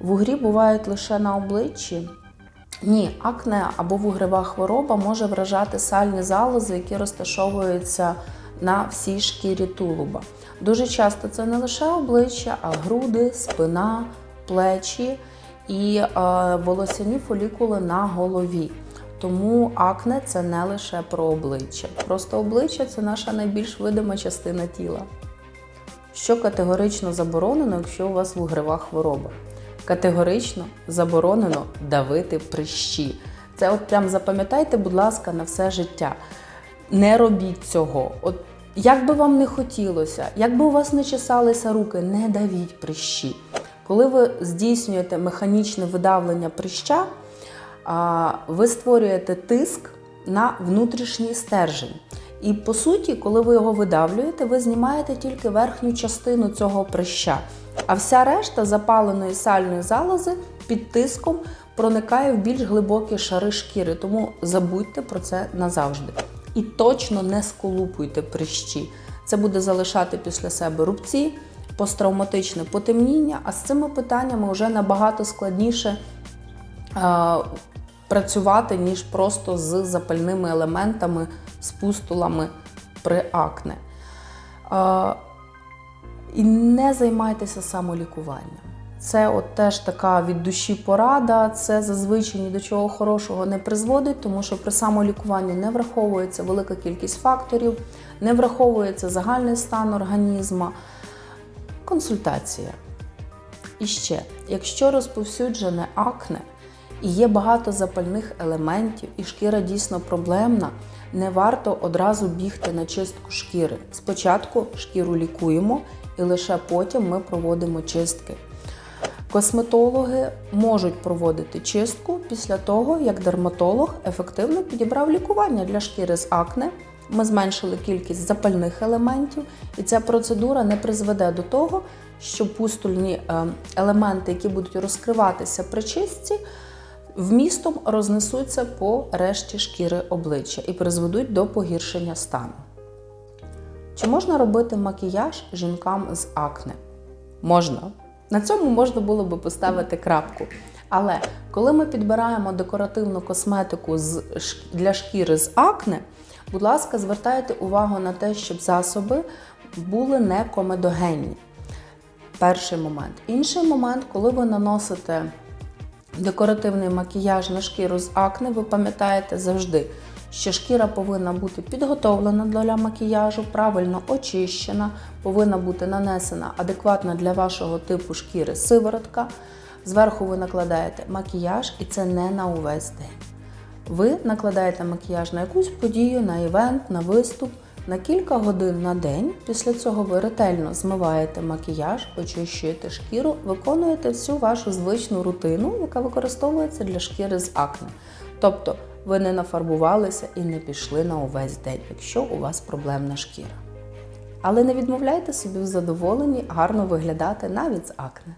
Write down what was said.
Вугрі бувають лише на обличчі. Ні, акне або вугрова хвороба може вражати сальні залози, які розташовуються на всій шкірі тулуба. Дуже часто це не лише обличчя, а груди, спина, плечі і е, волосяні фолікули на голові. Тому акне це не лише про обличчя. Просто обличчя це наша найбільш видима частина тіла. Що категорично заборонено, якщо у вас вугрова хвороба? Категорично заборонено давити прищі. Це от прям запам'ятайте, будь ласка, на все життя. Не робіть цього. От як би вам не хотілося, як би у вас не чесалися руки, не давіть прищі. Коли ви здійснюєте механічне видавлення прища, ви створюєте тиск на внутрішній стержень. І по суті, коли ви його видавлюєте, ви знімаєте тільки верхню частину цього прища. А вся решта запаленої сальної залози під тиском проникає в більш глибокі шари шкіри. Тому забудьте про це назавжди. І точно не сколупуйте прищі. Це буде залишати після себе рубці, посттравматичне потемніння, а з цими питаннями вже набагато складніше працювати, ніж просто з запальними елементами, з пустулами при акне. І не займайтеся самолікуванням. Це от теж така від душі порада. Це зазвичай ні до чого хорошого не призводить, тому що при самолікуванні не враховується велика кількість факторів, не враховується загальний стан організму. Консультація. І ще, якщо розповсюджене акне і є багато запальних елементів, і шкіра дійсно проблемна, не варто одразу бігти на чистку шкіри. Спочатку шкіру лікуємо і лише потім ми проводимо чистки. Косметологи можуть проводити чистку після того, як дерматолог ефективно підібрав лікування для шкіри з акне. Ми зменшили кількість запальних елементів, і ця процедура не призведе до того, що пустульні е, елементи, які будуть розкриватися при чистці, вмістом рознесуться по решті шкіри обличчя і призведуть до погіршення стану. Чи можна робити макіяж жінкам з акне? Можна. На цьому можна було би поставити крапку. Але коли ми підбираємо декоративну косметику для шкіри з акне, будь ласка, звертайте увагу на те, щоб засоби були не комедогенні. Перший момент. Інший момент, коли ви наносите декоративний макіяж на шкіру з акне, ви пам'ятаєте завжди, що шкіра повинна бути підготовлена для макіяжу, правильно очищена, повинна бути нанесена адекватна для вашого типу шкіри сиворотка. Зверху ви накладаєте макіяж, і це не на увесь день. Ви накладаєте макіяж на якусь подію, на івент, на виступ на кілька годин на день. Після цього ви ретельно змиваєте макіяж, очищуєте шкіру, виконуєте всю вашу звичну рутину, яка використовується для шкіри з акне. Тобто ви не нафарбувалися і не пішли на увесь день, якщо у вас проблемна шкіра. Але не відмовляйте собі в задоволенні гарно виглядати навіть з акне.